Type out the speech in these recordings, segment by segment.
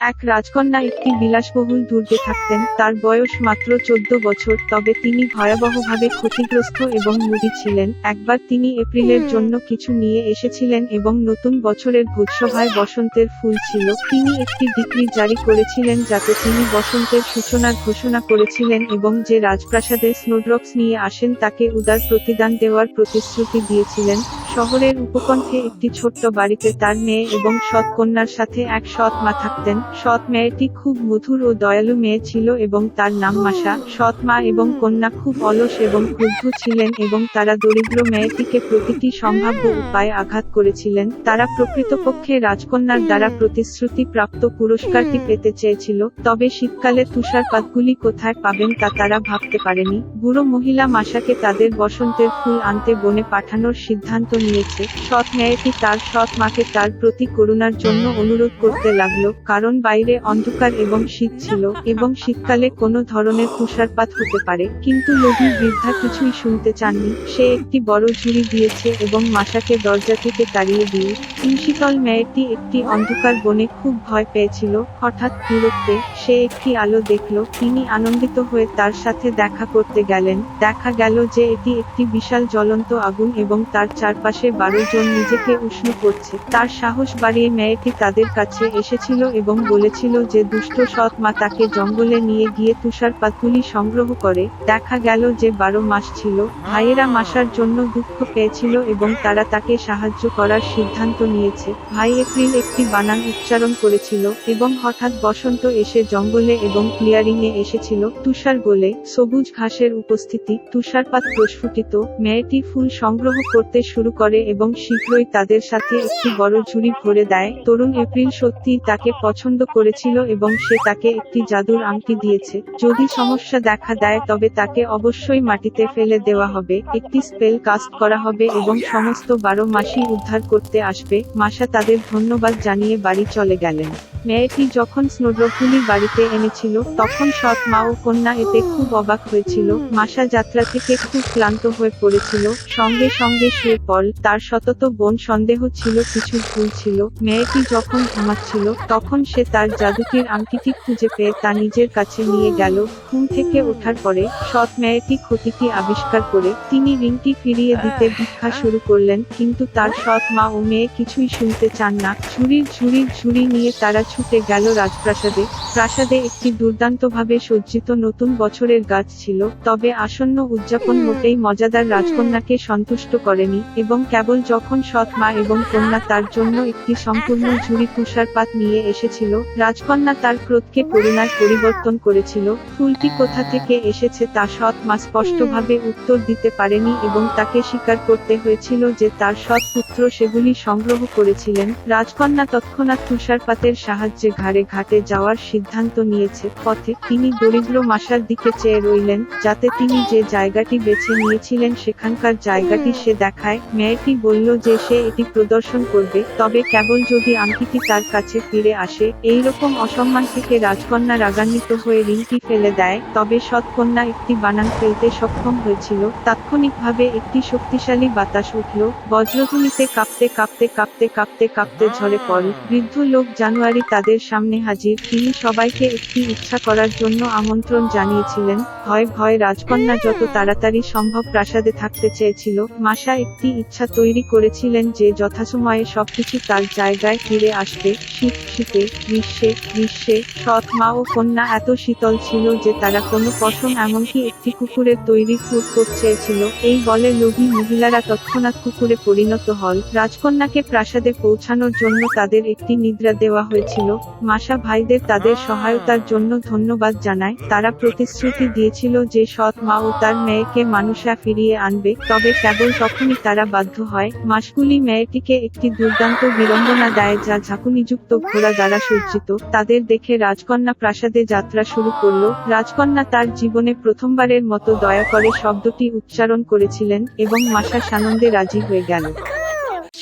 এক রাজকন্যা একটি বিলাসবহুল দুর্গে থাকতেন। তার বয়স মাত্র চোদ্দ বছর তবে তিনি ভয়াবহভাবে ক্ষতিগ্রস্ত এবং মুদি ছিলেন। একবার তিনি এপ্রিলের জন্য কিছু নিয়ে এসেছিলেন এবং নতুন বছরের ভোজসভায় বসন্তের ফুল ছিল। তিনি একটি ডিগ্রি জারি করেছিলেন যাতে তিনি বসন্তের সূচনার ঘোষণা করেছিলেন এবং যে রাজপ্রাসাদে স্নোড্রপস নিয়ে আসেন তাকে উদার প্রতিদান দেওয়ার প্রতিশ্রুতি দিয়েছিলেন। শহরের উপকণ্ঠে একটি ছোট্ট বাড়িতে তার মেয়ে এবং সৎ কন্যার সাথে এক সৎ মা থাকতেন। সৎ মেয়েটি খুব মধুর ও দয়ালু মেয়ে ছিল এবং তার নাম মাসা সৎ মা এবং কন্যা খুব অলস এবং ক্রুদ্ধ ছিলেন এবং তারা দরিদ্র মেয়েটিকে প্রতিটি সম্ভাব্য উপায়ে আঘাত করেছিলেন। তারা প্রকৃতপক্ষে রাজকন্যার দ্বারা প্রতিশ্রুতি প্রাপ্ত পুরস্কারটি পেতে চেয়েছিল, তবে শীতকালে তুষারপাতগুলি কোথায় পাবেন তা তারা ভাবতে পারেনি। বুড়ো মহিলা মাসাকে তাদের বসন্তের ফুল আনতে বনে পাঠানোর সিদ্ধান্ত নিয়েছে। সৎ মেয়েটি তার সৎ মাকে তার প্রতি করুণার জন্য অনুরোধ করতে লাগল, কারণ বাইরে অন্ধকার এবং শীত ছিল এবং শীতকালে কোনো ধরনের তুষারপাত হতে পারে। কিন্তু লোভী বৃদ্ধা কিছুই শুনতে চাননি। সে একটি বড় ঝুড়ি দিয়েছে এবং মাসাকে দরজা থেকে তাড়িয়ে দিয়ে হিমশীতল মেয়েটি একটি অন্ধকার বনে খুব ভয় পেয়েছিল। হঠাৎ দূরত্বে সে একটি আলো দেখল। তিনি আনন্দিত হয়ে তার সাথে দেখা করতে গেলেন। দেখা গেল যে এটি একটি বিশাল জ্বলন্ত আগুন এবং তার চারপাশে বারো জন নিজেকে উষ্ণ করছে। তার সাহস বাড়িয়ে মেয়েটি তাদের কাছে এসেছিল এবং বলেছিল যে দুষ্ট সৎ মা তাকে জঙ্গলে নিয়ে গিয়ে তুষারপাতগুলি সংগ্রহ করে। দেখা গেল যে বারো মাস ছিল। ভাইয়েরা মাসার জন্য দুঃখ পেয়েছিল এবং তারা তাকে সাহায্য করার সিদ্ধান্ত নিয়েছে। ভাই এপ্রিল একটি বানান উচ্চারণ করেছিল এবং হঠাৎ বসন্ত এসে জঙ্গলে এবং ক্লিয়ারিং এ এসেছিল। তুষার গোলে সবুজ ঘাসের উপস্থিতি, তুষারপাত প্রস্ফুটিত, মেয়েটি ফুল সংগ্রহ করতে শুরু করে এবং শীঘ্রই তাদের সাথে একটি বড় ঝুড়ি ভরে দেয়। তরুণ এপ্রিল সত্যিই তাকে পছন্দ করেছিল এবং সে তাকে একটি জাদুর আংটি দিয়েছে। যদি সমস্যা দেখা দেয় তবে তাকে অবশ্যই মাটিতে ফেলে দেওয়া হবে। একটি স্পেল কাস্ট করা হবে এবং সমস্ত বারো মাসই উদ্ধার করতে আসবে। মাসা তাদের ধন্যবাদ জানিয়ে বাড়ি চলে গেলেন। মেয়েটি যখন স্নোড্রপগুলি বাড়িতে এনেছিল তখন সৎ মা ও কন্যা এতে খুব অবাক হয়েছিল। মাসা যাত্রা থেকে খুব ক্লান্ত হয়ে পড়েছিল। সঙ্গে সঙ্গে শুয়ে পড়ল। তার সতত বোন সন্দেহ ছিল, কিছু ভুল ছিল। মেয়েটি যখন ঘুমাচ্ছিল, তখন সে তার জাদুকির আংটিটি খুঁজে পেয়ে তা নিজের কাছে নিয়ে গেল। ঘুম থেকে ওঠার পরে সৎ মেয়েটি ক্ষতিটি আবিষ্কার করে তিনি রিংটি ফিরিয়ে দিতে ভিক্ষা শুরু করলেন, কিন্তু তার সৎ মা ও মেয়ে কিছুই শুনতে চান না। ঝুড়ির ঝুড়ির ঝুড়ি নিয়ে তারা ছুটে গেল রাজপ্রাসাদে। প্রাসাদে একটি দুর্দান্তভাবে সজ্জিত নতুন বছরের গাছ ছিল, তবে আসন্ন উদযাপন মোটেই মজাদার। রাজকন্যাকে সন্তুষ্ট করেনি এবং কেবল যখন সৎ মা এবং কন্যা তার জন্য একটি সম্পূর্ণ ঝুড়ি তুষারপাত নিয়ে এসেছিল, রাজকন্যা তার ক্রোধকে করুণায় পরিবর্তন করেছিল, ফুলটি কোথা থেকে এসেছে তা সৎ মা স্পষ্টভাবে উত্তর দিতে পারেনি এবং তাকে স্বীকার করতে হয়েছিল যে তার সৎ পুত্র সেগুলি সংগ্রহ করেছিলেন, রাজকন্যা তৎক্ষণাৎ তুষারপাতের সাহায্যে ঘাড়ে ঘাটে যাওয়ার সিদ্ধান্ত নিয়েছে, পথে তিনি দরিদ্র মাসার দিকে চেয়ে রইলেন, যাতে তিনি যে জায়গাটি বেছে নিয়েছিলেন সেখানকার জায়গাটি সে দেখায় মেয়েটি বলল যে সে এটি প্রদর্শন করবে, তবে কেবল যদি আংটিটি তার কাছে ফিরে আসে এই রকম অসম্মান থেকে রাজকন্যা রাগান্বিত হয়ে রিংটি ফেলে দেয়, তবে সৎকন্যা একটি বানান ফেলতে সক্ষম হয়েছিল, তাৎক্ষণিকভাবে একটি শক্তিশালী বাতাস উঠল, বজ্রধ্বনিতে কাঁপতে কাঁপতে কাঁপতে কাঁপতে কাঁপতে ঝরে পড়ল বৃদ্ধ লোক জানুয়ারি তাদের সামনে হাজির, তিনি সবাইকে একটি ইচ্ছা করার জন্য আমন্ত্রণ জানিয়েছিলেন, ভয় ভয় রাজকন্যা যত তাড়াতাড়ি সম্ভব প্রাসাদে থাকতে চেয়েছিল মাসা একটি ইচ্ছা তৈরি করেছিলেন যে যথাসময়ে সবকিছু তার জায়গায় ফিরে আসবে। শীত, শীতে, গ্রীষ্মে গ্রীষ্মে, সৎ মা ও কন্যা এত শীতল ছিল যে তারা কোনো পশম এমনকি একটি কুকুরের তৈরি ফুট করতে চেয়েছিল। এই বলে লোভী মহিলারা তৎক্ষণাৎ কুকুরে পরিণত হল। রাজকন্যাকে প্রাসাদে পৌঁছানোর জন্য তাদের একটি নিদ্রা দেওয়া হয়েছিল। মাসা ভাইদের তাদের সহায়তার জন্য ধন্যবাদ জানায়। তারা প্রতিশ্রুতি দিয়েছিল যে সৎ মা ও তার মেয়েকে মানুষা ফিরিয়ে আনবে। তবে কেবল তখনই তারা বাধ্য হয় মাসগুলি মেয়েটিকে একটি দুর্দান্ত বিড়ম্বনা দেয় যা ঝাঁকুনিযুক্ত ঘোড়া দ্বারা সজ্জিত। তাদের দেখে রাজকন্যা প্রাসাদে যাত্রা শুরু করল। রাজকন্যা তার জীবনে প্রথমবারের মতো দয়া করে শব্দটি উচ্চারণ করেছিলেন এবং মাসা সানন্দে রাজি হয়ে গেল।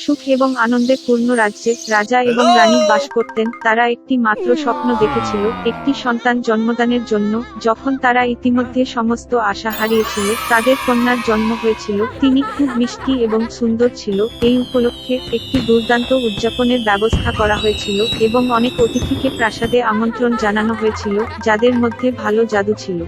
সুখ এবং আনন্দে পূর্ণ রাজ্যে রাজা এবং রানী বাস করতেন। তারা একটি মাত্র স্বপ্ন দেখেছিল একটি সন্তান জন্মদানের জন্য। যখন তারা ইতিমধ্যে সমস্ত আশা হারিয়েছিল তাদের কন্যার জন্ম হয়েছিল। তিনি খুব মিষ্টি এবং সুন্দর ছিল। এই উপলক্ষে একটি দুর্দান্ত উদযাপনের ব্যবস্থা করা হয়েছিল এবং অনেক অতিথিকে প্রাসাদে আমন্ত্রণ জানানো হয়েছিল যাদের মধ্যে ভালো জাদু ছিল।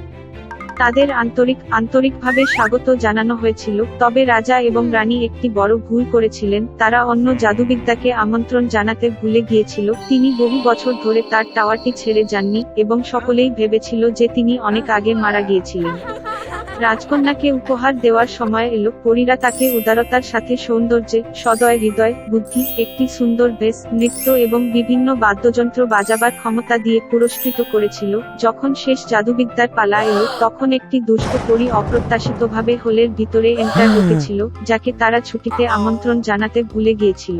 তাদের আন্তরিক, আন্তরিকভাবে স্বাগত জানানো হয়েছিল। তবে রাজা এবং রানী একটি বড় ভুল করেছিলেন। তারা অন্য জাদুবিদ্যাকে আমন্ত্রণ জানাতে ভুলে গিয়েছিল। তিনি বহু বছর ধরে তার টাওয়ারটি ছেড়ে যাননি এবং সকলেই ভেবেছিল যে তিনি অনেক আগে মারা গিয়েছিলেন। রাজকন্যাকে উপহার দেওয়ার সময় এলো পরীরা তাকে উদারতার সাথে সৌন্দর্যে সদয় হৃদয় বুদ্ধি একটি সুন্দর বেশ নৃত্য এবং বিভিন্ন বাদ্যযন্ত্র বাজাবার ক্ষমতা দিয়ে পুরস্কৃত করেছিল। যখন শেষ জাদুবিদ্যার পালা এলো তখন একটি দুষ্ট পরী অপ্রত্যাশিতভাবে হোলের ভিতরে এন্টার ঢুকেছিল যাকে তারা ছুটিতে আমন্ত্রণ জানাতে ভুলে গিয়েছিল।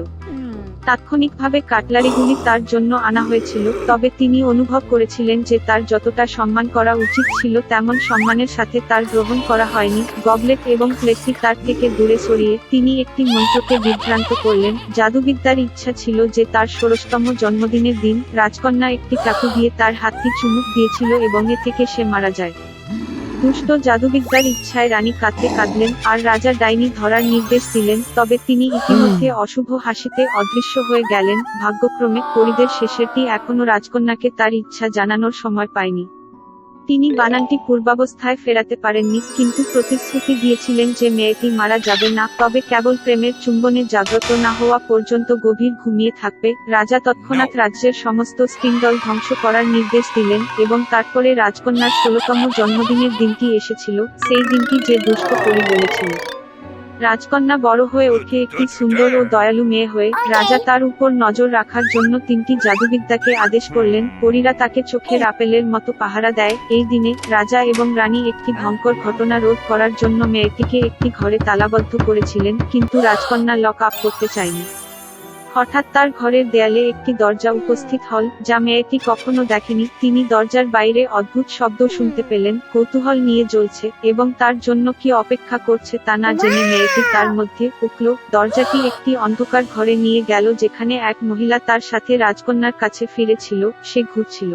তাৎক্ষণিকভাবে কাটলারিগুলি তার জন্য আনা হয়েছিল, তবে তিনি অনুভব করেছিলেন যে তার যতটা সম্মান করা উচিত ছিল তেমন সম্মানের সাথে তার গ্রহণ করা হয়নি। গবলেট এবং প্লেটটি তার থেকে দূরে সরিয়ে তিনি একটি মন্ত্রকে বিভ্রান্ত করলেন। জাদুবিদ্যার ইচ্ছা ছিল যে তার ষোড়শতম জন্মদিনের দিন রাজকন্যা একটি চাকু দিয়ে তার হাতটি চুমুক দিয়েছিল এবং এ থেকে সে মারা যায়। দুষ্ট জাদুবিদ্যার ইচ্ছায় রানী কাঁদতে কাঁদলেন আর রাজা ডাইনি ধরার নির্দেশ দিলেন তবে তিনি ইতিমধ্যে অশুভ হাসিতে অদৃশ্য হয়ে গেলেন। ভাগ্যক্রমে পরিদের শেষেরটি এখনও রাজকন্যাকে তার ইচ্ছা জানানোর সময় পায়নি। তিনি বানানটি পূর্বাবস্থায় ফেরাতে পারেননি, কিন্তু প্রতিশ্রুতি দিয়েছিলেন যে মেয়েটি মারা যাবে না, তবে কেবল প্রেমের চুম্বনে জাগ্রত না হওয়া পর্যন্ত গভীর ঘুমিয়ে থাকবে। রাজা তৎক্ষণাৎ রাজ্যের সমস্ত স্পিন্ডল ধ্বংস করার নির্দেশ দিলেন এবং তারপরে রাজকন্যার ষোলতম জন্মদিনের দিনটি এসেছিল, সেই দিনটি যে দুষ্ট পরি বলেছিল রাজকন্যা বড় হয়ে ওঠে একটি সুন্দর ও দয়ালু মেয়ে হয়ে রাজা তার উপর নজর রাখার জন্য তিনটি জাদুবিদ্যাকে আদেশ করলেন। পরীরা তাকে চোখের আপেলের মতো পাহারা দেয়। এই দিনে রাজা এবং রানী একটি ভয়ঙ্কর ঘটনা রোধ করার জন্য মেয়েটিকে একটি ঘরে তালাবদ্ধ করেছিলেন কিন্তু রাজকন্যা লক আপ করতে চায়নি। হঠাৎ তার ঘরের দেয়ালে একটি দরজা উপস্থিত হল, যা মেয়েটি কখনো দেখেনি। তিনি দরজার বাইরে অদ্ভুত শব্দ শুনতে পেলেন, কৌতূহল নিয়ে জ্বলছে, এবং তার জন্য কি অপেক্ষা করছে তা না জেনে মেয়েটি তার মধ্যে উঠল। দরজাটি একটি অন্ধকার ঘরে নিয়ে গেল, যেখানে এক মহিলা তার সাথে রাজকন্যার কাছে ফিরেছিল, সে ঘুরছিল।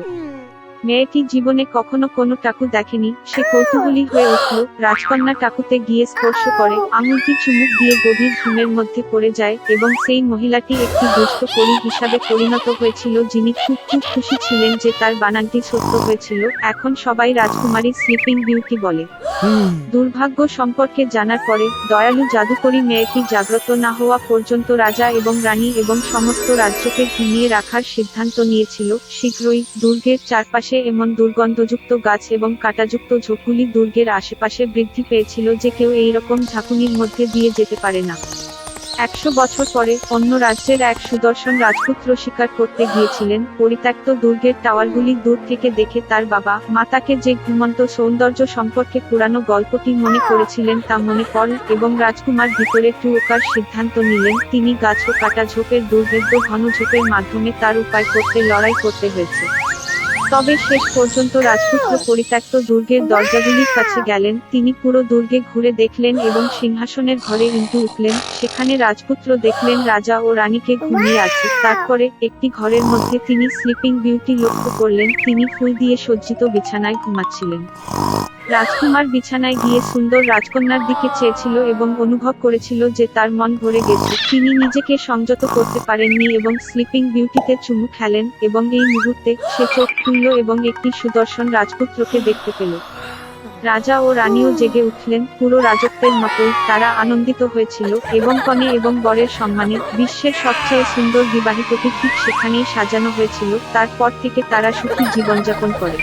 মেয়েটি জীবনে কখনো কোনো টাকু দেখেনি সে কৌতূহলী হয়ে উঠল রাজকন্যা টাকুতে গিয়ে স্পর্শ করে আঙুলটি চুমুক দিয়ে গভীর ঘুমের মধ্যে পড়ে যায় এবং সেই মহিলাটি একটি দুষ্ট পরী হিসাবে পরিণত হয়েছিল যিনি খুব খুব খুশি ছিলেন যে তার বানানটি সত্য হয়েছিল এখন সবাই রাজকুমারী স্লিপিং বিউটি বলে। দুর্ভাগ্য সম্পর্কে জানার পরে দয়ালু জাদুকরী মেয়েটি জাগ্রত না হওয়া পর্যন্ত রাজা এবং রানী এবং সমস্ত রাজ্যকে ঘুমিয়ে রাখার সিদ্ধান্ত নিয়েছিল শীঘ্রই দুর্গের চারপাশে এমন দুর্গন্ধযুক্ত গাছ এবং কাটাযুক্ত ঝোপগুলি দুর্গের আশেপাশে বৃদ্ধি পেয়েছিল যে কেউ এই রকম ঝাঁকুনির মধ্যে দিয়ে যেতে পারে না। একশো বছর পরে অন্য রাজ্যের এক সুদর্শন রাজপুত্র শিকার করতে গিয়েছিলেন, পরিত্যক্ত দুর্গের টাওয়ারগুলি দূর থেকে দেখে তার বাবা মাতাকে যে ঘুমন্ত সৌন্দর্য সম্পর্কে পুরানো গল্পটি মনে করেছিলেন তা মনে পড়ল এবং রাজকুমার ভিতরে টুয়োকার সিদ্ধান্ত নিলেন, তিনি গাছ ও কাটা ঝোপের দুর্ভেদ্য ঘন ঝোপের মাধ্যমে তার উপায় করতে, লড়াই করতে হয়েছে। তবে শেষ পর্যন্ত রাজপুত্র পরিত্যক্ত দুর্গের দরজাগুলির কাছে গেলেন তিনি পুরো দুর্গে ঘুরে দেখলেন এবং সিংহাসনের ঘরে ইন্টু উঠলেন সেখানে রাজপুত্র দেখলেন রাজা ও রানীকে ঘুমিয়ে আছে তারপরে একটি ঘরের মধ্যে তিনি স্লিপিং বিউটি লক্ষ্য করলেন তিনি ফুল দিয়ে সজ্জিত বিছানায় ঘুমাচ্ছিলেন। রাজকুমার বিছানায় গিয়ে সুন্দর রাজকন্যার দিকে চেয়েছিল এবং অনুভব করেছিল যে তার মন ভরে গেছে। তিনি নিজেকে সংযত করতে পারেননি এবং স্লিপিং বিউটিতে চুমু খেলেন এবং এই মুহূর্তে সে চোখ খুলল এবং একটি সুদর্শন রাজপুত্রকে দেখতে পেল। রাজা ও রানীও জেগে উঠলেন। পুরো রাজত্বের মতোই তারা আনন্দিত হয়েছিল এবং কনে এবং বরের সম্মানে বিশ্বের সবচেয়ে সুন্দর বিবাহিতকে ঠিক সেখানেই সাজানো হয়েছিল। তারপর থেকে তারা সুখী জীবনযাপন করে।